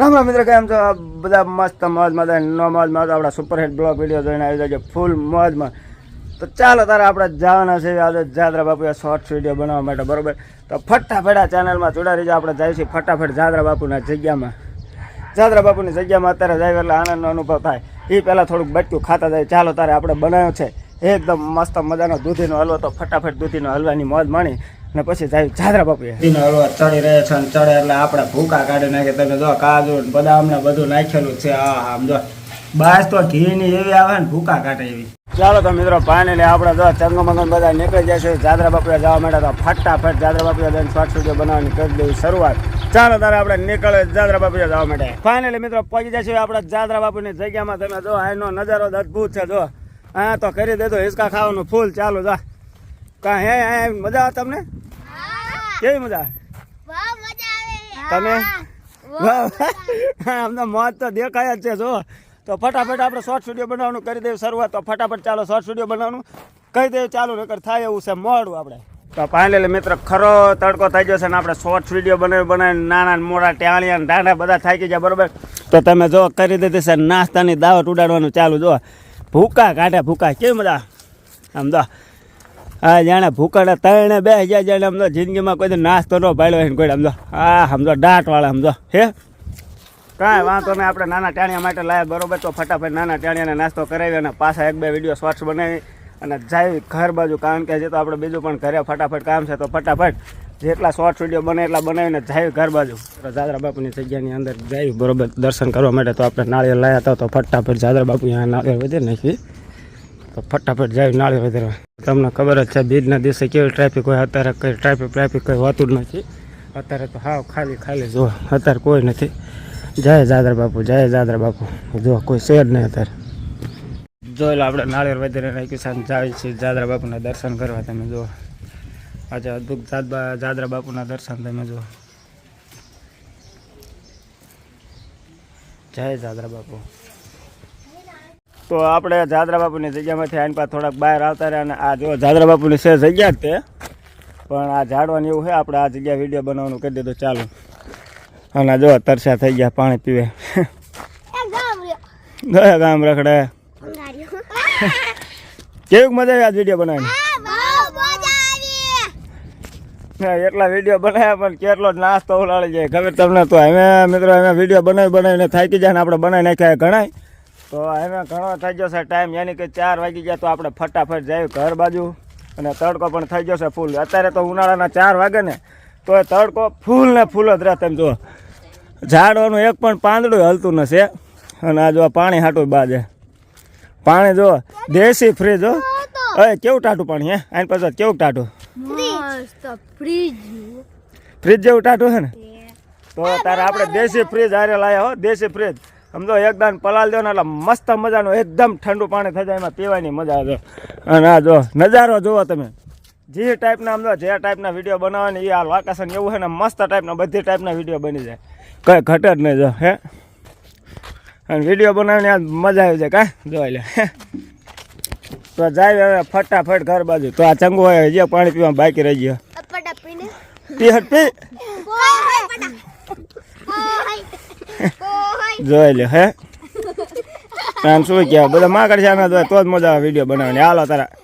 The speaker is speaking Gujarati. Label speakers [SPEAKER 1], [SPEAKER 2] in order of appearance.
[SPEAKER 1] રામ રામ મિત્ર, કેમ છો? આ બધા મસ્ત મોજમાં મજા નો મોજમાં મજા આપણા સુપરહિટ બ્લોક વીડિયો જોઈને આવી જાય ફૂલ મોજમાં. તો ચાલો તારે આપણે જવાના છે. આજે જાદરા બાપુએ શોર્ટ્સ વીડિયો બનાવવા માટે, બરાબર? તો ફટાફટ ચેનલમાં જોડાઈ રહીજો. આપણે જઈશું ફટાફટ જાદરા બાપુના જગ્યામાં. જાદરા બાપુની જગ્યામાં અત્યારે જાય એટલે આનંદનો અનુભવ થાય. એ પહેલાં થોડુંક બટકું ખાતા જાય. ચાલો તારે આપણે બનાવ્યો છે. એકદમ મસ્ત મજાનો દૂધીનો હલવો. તો ફટાફટ દૂધીનો હલવાની મોજ માણી. અને પછી જાય જાદરા બાપુએ. દૂધીનો ચડી રહે છે અને ચડે એટલે આપણે ભૂકા કાઢી નાખે તમે જો કાજુ ને બદામ ને બધું નાખેલું છે. આ આમ જો. બાસ તો ઘીની એવી આવે ને ભૂકા કાઢે એવી. ચાલો તો મિત્રો પાણી ને આપણે જો ચંગો મંગન બધા નીકળી જશે જાદરા બાપુએ જવા માટે તો ફટાફટ જાદરા બાપુએ જઈને શોર્ટ વીડિયો બનાવવાની કરી દેવી શરૂઆત. ચાલો તારે આપણે નીકળે જાદરા બાપુએ જવા માટે ફાઇનલી મિત્રો પહોંચી જશે આપણે જાદરા બાપુની જગ્યામાં. તમે જો આનો નજારો અદભુત છે. જો હા તો કરી દેજો હિસકા ખાવાનું ફૂલ. ચાલુ જા. કા હે હે મજા આવે તમને? કેવી મજા તમે? આમ મોત તો દેખાય જ છે જો તો ફટાફટ આપણે શોર્ટ વીડિયો બનાવવાનું કરી દેવું શરૂઆત. તો ફટાફટ ચાલો શોર્ટ વીડિયો બનાવવાનું. કહી દેવું ચાલુ નકર થાય એવું છે મોડું આપણે. તો ફાઇનલી મિત્ર ખરો તડકો થઈ જશે ને આપણે શોર્ટ વીડિયો બનાવી બનાવીને નાના મોટા ટાણિયા ડાંડા બધા થાકી ગયા બરાબર? તો તમે જો કરી દીધી છે નાસ્તાની દાવત ઉડાડવાનું ચાલુ જો ભૂકા કાઢે ભૂકા કેવી મજા આમ જો હા જાણે ભૂકાડા ત્રણે બે હજાર જાણે તો જિંદગીમાં કોઈ નાસ્તો ન પાડ્યો હોય કોઈ તો. હા સમજો દાંતવાળા સમજો હે? કાંઈ વાંધો નહીં, આપણે નાના ટાણિયા માટે લાયા બરોબર. તો ફટાફટ નાના ટાણિયાને નાસ્તો કરાવી અને પાછા એક બે વીડિયો શોર્ટ્સ બનાવી અને જાય ઘર બાજુ. કારણ કે જે તો આપણે બીજું પણ ઘરે ફટાફટ કામ છે, તો ફટાફટ જેટલા શોર્ટ્સ વીડિયો બને એટલા બનાવીને જાય ઘર બાજુ. જાદરા બાપુની જગ્યાની અંદર જાય બરોબર દર્શન કરવા માટે તો આપણે નાળિયેર લાયા હતા, તો ફટાફટ જાદરા બાપુ અહીંયા નાળિયેર વધે નાખી. તો ફટાફટ જાય નાળી વધારવા. તમને ખબર જ છે, બીજના દિવસે કેવી ટ્રાફિક હોય, અત્યારે કંઈ ટ્રાફિક ટ્રાફિક કંઈ હોતું નથી. અત્યારે તો હાવ ખાલી ખાલી જો, અત્યારે કોઈ નથી. જય જાદરા બાપુ, જય જાદરા બાપુ. જો, કોઈ જ નહીં અત્યારે. જોઈ લો, આપણે નાળિયેર વધારે છે જાય છે જાદરા બાપુના દર્શન કરવા તમે જુઓ આજે અદભુત જાદરા બાપુના દર્શન તમે જુઓ જય જાદરા બાપુ. તો આપણે જાદરા બાપુની જગ્યામાંથી આની પાસે થોડાક બહાર આવતા રહ્યા અને આ જો જાદરા બાપુની છે જગ્યા જ તે. પણ આ ઝાડવાની એવું છે આપણે આ જગ્યા વીડિયો બનાવવાનું કરી દીધું ચાલુ. અને જો તરસ્યા થઈ ગયા પાણી પીવે. ગયા ગામ રખડે. કેવું મજા આવી આ વીડિયો બનાવીને? એટલા વીડિયો બનાવ્યા પણ કેટલો જ નાસ્તો ઉલાળી જાય. ખબર તમને તો હવે મિત્રો અમે વીડિયો બનાવી બનાવીને થાકી જાય ને આપણે બનાવી નાખ્યા ઘણા તો હવે ઘણો થઈ ગયો છે ટાઈમ યાની કે ચાર વાગી ગયા તો આપણે ફટાફટ જાય ઘર બાજુ. અને તડકો પણ થઈ ગયો છે ફૂલ અત્યારે તો ઉનાળાના ચાર વાગે ને તો એ તડકો ફૂલ ને ફૂલ જ રહે તેમ જો ઝાડવાનું એક પણ પાંદડું હલતું નથી. અને આ જો પાણી હાટું બાજે. પાણી જો દેશી ફ્રીજ હો. અરે કેવું ટાટું પાણી હે? આની પાછળ કેવું ટાટું
[SPEAKER 2] ફ્રીજ
[SPEAKER 1] ફ્રીજ જેવું ટાટું છે ને? તો તારે આપણે દેશી ફ્રીજ હારે લાયા હો દેશી ફ્રીજ સમજો એકદમ પલાલ દો ને એટલે મસ્ત મજાનું એકદમ ઠંડુ પાણી થઈ જાય એમાં પીવાની મજા આવે. અને આ જો નજારો જુઓ તમે. જે ટાઈપના સમજો જે ટાઈપના વીડિયો બનાવવાની એ આ વાકેશન એવું છે ને મસ્ત ટાઈપના બધી ટાઈપના વીડિયો બની જાય. કંઈ ઘટે જ નહીં જો હે? અને વીડિયો બનાવવાની આ મજા આવી જાય કાંઈ? જોઈ લે તો જાય હવે ફટાફટ ઘર બાજુ. તો આ ચંગુ હોય જે પાણી પીવા બાકી રહી ગયો. પી હટ પી. જોઈ લે હે? આમ શું કહેવાય બધા માં કરશે તો જ મજા આવે વીડિયો બનાવવાની હાલો તારા.